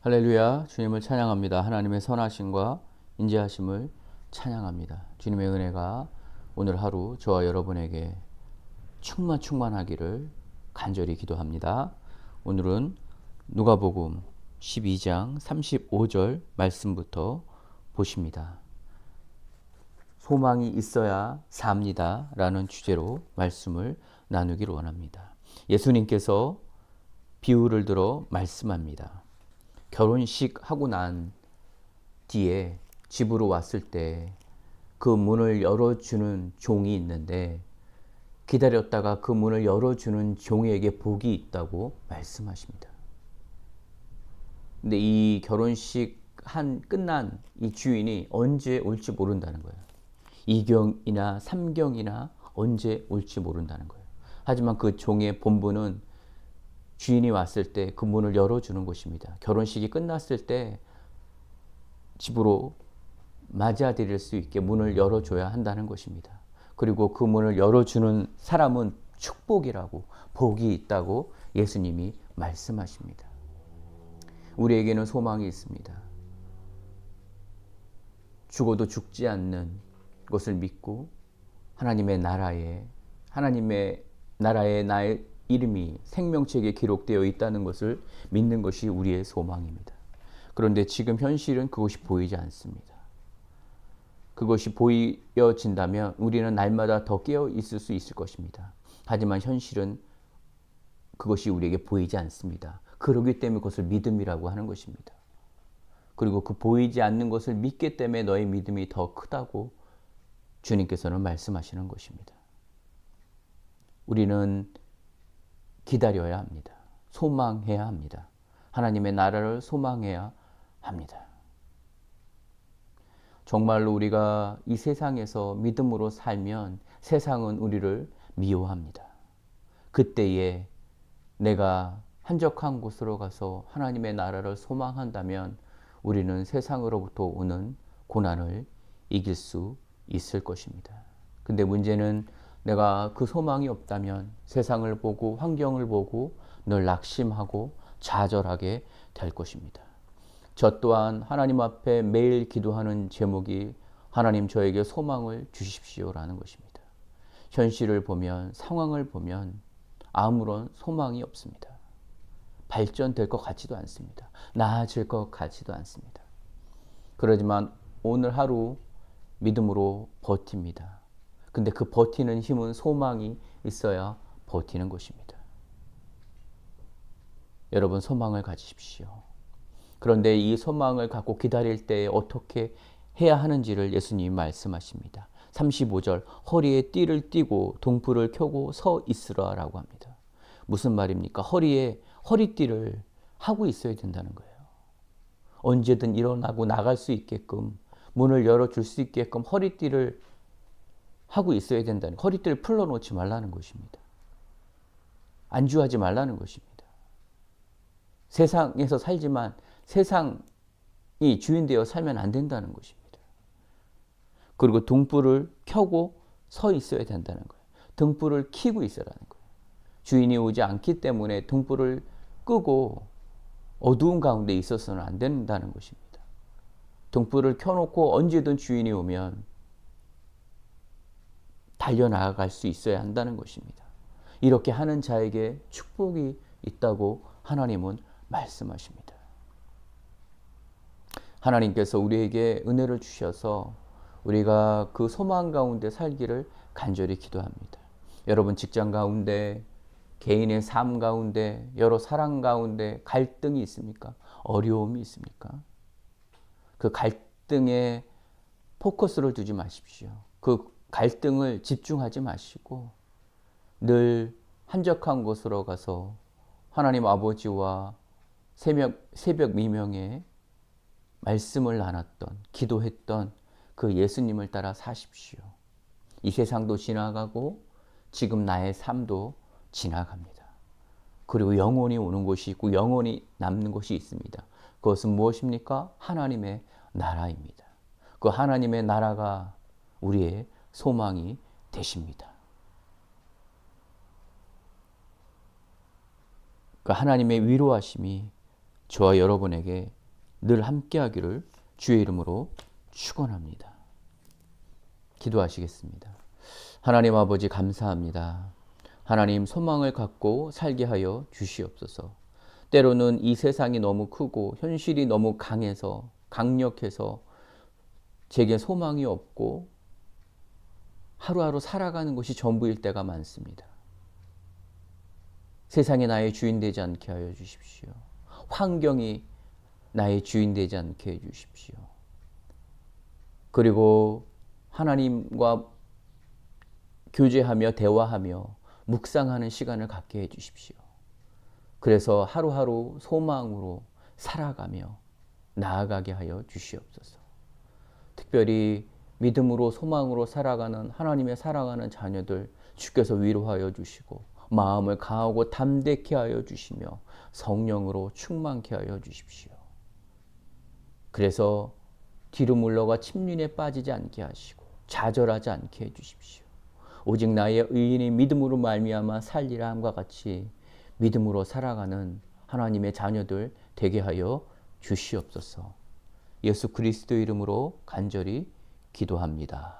할렐루야 주님을 찬양합니다. 하나님의 선하심과 인자하심을 찬양합니다. 주님의 은혜가 오늘 하루 저와 여러분에게 충만 충만하기를 간절히 기도합니다. 오늘은 누가복음 12장 35절 말씀부터 보십니다. 소망이 있어야 삽니다. 라는 주제로 말씀을 나누기를 원합니다. 예수님께서 비유를 들어 말씀합니다. 결혼식 하고 난 뒤에 집으로 왔을 때 그 문을 열어주는 종이 있는데 기다렸다가 그 문을 열어주는 종에게 복이 있다고 말씀하십니다. 근데 이 결혼식 한 끝난 이 주인이 언제 올지 모른다는 거예요. 2경이나 3경이나 언제 올지 모른다는 거예요. 하지만 그 종의 본분은 주인이 왔을 때 그 문을 열어주는 것입니다. 결혼식이 끝났을 때 집으로 맞아들일 수 있게 문을 열어줘야 한다는 것입니다. 그리고 그 문을 열어주는 사람은 축복이라고 복이 있다고 예수님이 말씀하십니다. 우리에게는 소망이 있습니다. 죽어도 죽지 않는 것을 믿고 하나님의 나라에 하나님의 나라에 나의 이름이 생명책에 기록되어 있다는 것을 믿는 것이 우리의 소망입니다. 그런데 지금 현실은 그것이 보이지 않습니다. 그것이 보여진다면 우리는 날마다 더 깨어 있을 수 있을 것입니다. 하지만 현실은 그것이 우리에게 보이지 않습니다. 그러기 때문에 그것을 믿음이라고 하는 것입니다. 그리고 그 보이지 않는 것을 믿기 때문에 너의 믿음이 더 크다고 주님께서는 말씀하시는 것입니다. 우리는 기다려야 합니다. 소망해야 합니다. 하나님의 나라를 소망해야 합니다. 정말로 우리가 이 세상에서 믿음으로 살면 세상은 우리를 미워합니다. 그때에 내가 한적한 곳으로 가서 하나님의 나라를 소망한다면 우리는 세상으로부터 오는 고난을 이길 수 있을 것입니다. 근데 문제는 내가 그 소망이 없다면 세상을 보고 환경을 보고 늘 낙심하고 좌절하게 될 것입니다. 저 또한 하나님 앞에 매일 기도하는 제목이 하나님 저에게 소망을 주십시오라는 것입니다. 현실을 보면 상황을 보면 아무런 소망이 없습니다. 발전될 것 같지도 않습니다. 나아질 것 같지도 않습니다. 그러지만 오늘 하루 믿음으로 버팁니다. 근데 그 버티는 힘은 소망이 있어야 버티는 것입니다. 여러분 소망을 가지십시오. 그런데 이 소망을 갖고 기다릴 때 어떻게 해야 하는지를 예수님이 말씀하십니다. 35절 허리에 띠를 띠고 동풀을 켜고 서 있으라라고 합니다. 무슨 말입니까? 허리에 허리띠를 하고 있어야 된다는 거예요. 언제든 일어나고 나갈 수 있게끔 문을 열어 줄 수 있게끔 허리띠를 하고 있어야 된다는 허리띠를 풀어놓지 말라는 것입니다. 안주하지 말라는 것입니다. 세상에서 살지만 세상이 주인 되어 살면 안 된다는 것입니다. 그리고 등불을 켜고 서 있어야 된다는 거예요. 등불을 켜고 있어라는 거예요. 주인이 오지 않기 때문에 등불을 끄고 어두운 가운데 있어서는 안 된다는 것입니다. 등불을 켜놓고 언제든 주인이 오면 달려나갈 수 있어야 한다는 것입니다. 이렇게 하는 자에게 축복이 있다고 하나님은 말씀하십니다. 하나님께서 우리에게 은혜를 주셔서 우리가 그 소망 가운데 살기를 간절히 기도합니다. 여러분 직장 가운데 개인의 삶 가운데 여러 사랑 가운데 갈등이 있습니까? 어려움이 있습니까? 그 갈등에 포커스를 두지 마십시오. 그 갈등을 집중하지 마시고 늘 한적한 곳으로 가서 하나님 아버지와 새벽, 새벽 미명에 말씀을 나눴던, 기도했던 그 예수님을 따라 사십시오. 이 세상도 지나가고 지금 나의 삶도 지나갑니다. 그리고 영원히 오는 곳이 있고 영원히 남는 곳이 있습니다. 그것은 무엇입니까? 하나님의 나라입니다. 그 하나님의 나라가 우리의 소망이 되십니다. 그 하나님의 위로하심이 저와 여러분에게 늘 함께하기를 주의 이름으로 축원합니다. 기도하시겠습니다. 하나님 아버지 감사합니다. 하나님 소망을 갖고 살게 하여 주시옵소서. 때로는 이 세상이 너무 크고 현실이 너무 강해서 강력해서 제게 소망이 없고 하루하루 살아가는 것이 전부일 때가 많습니다. 세상이 나의 주인 되지 않게 하여 주십시오. 환경이 나의 주인 되지 않게 해 주십시오. 그리고 하나님과 교제하며 대화하며 묵상하는 시간을 갖게 해 주십시오. 그래서 하루하루 소망으로 살아가며 나아가게 하여 주시옵소서. 특별히 믿음으로 소망으로 살아가는 하나님의 사랑하는 자녀들 주께서 위로하여 주시고 마음을 강하고 담대케 하여 주시며 성령으로 충만케 하여 주십시오. 그래서 뒤로 물러가 침륜에 빠지지 않게 하시고 좌절하지 않게 해 주십시오. 오직 나의 의인이 믿음으로 말미암아 살리라 함과 같이 믿음으로 살아가는 하나님의 자녀들 되게 하여 주시옵소서. 예수 그리스도 이름으로 간절히 기도합니다.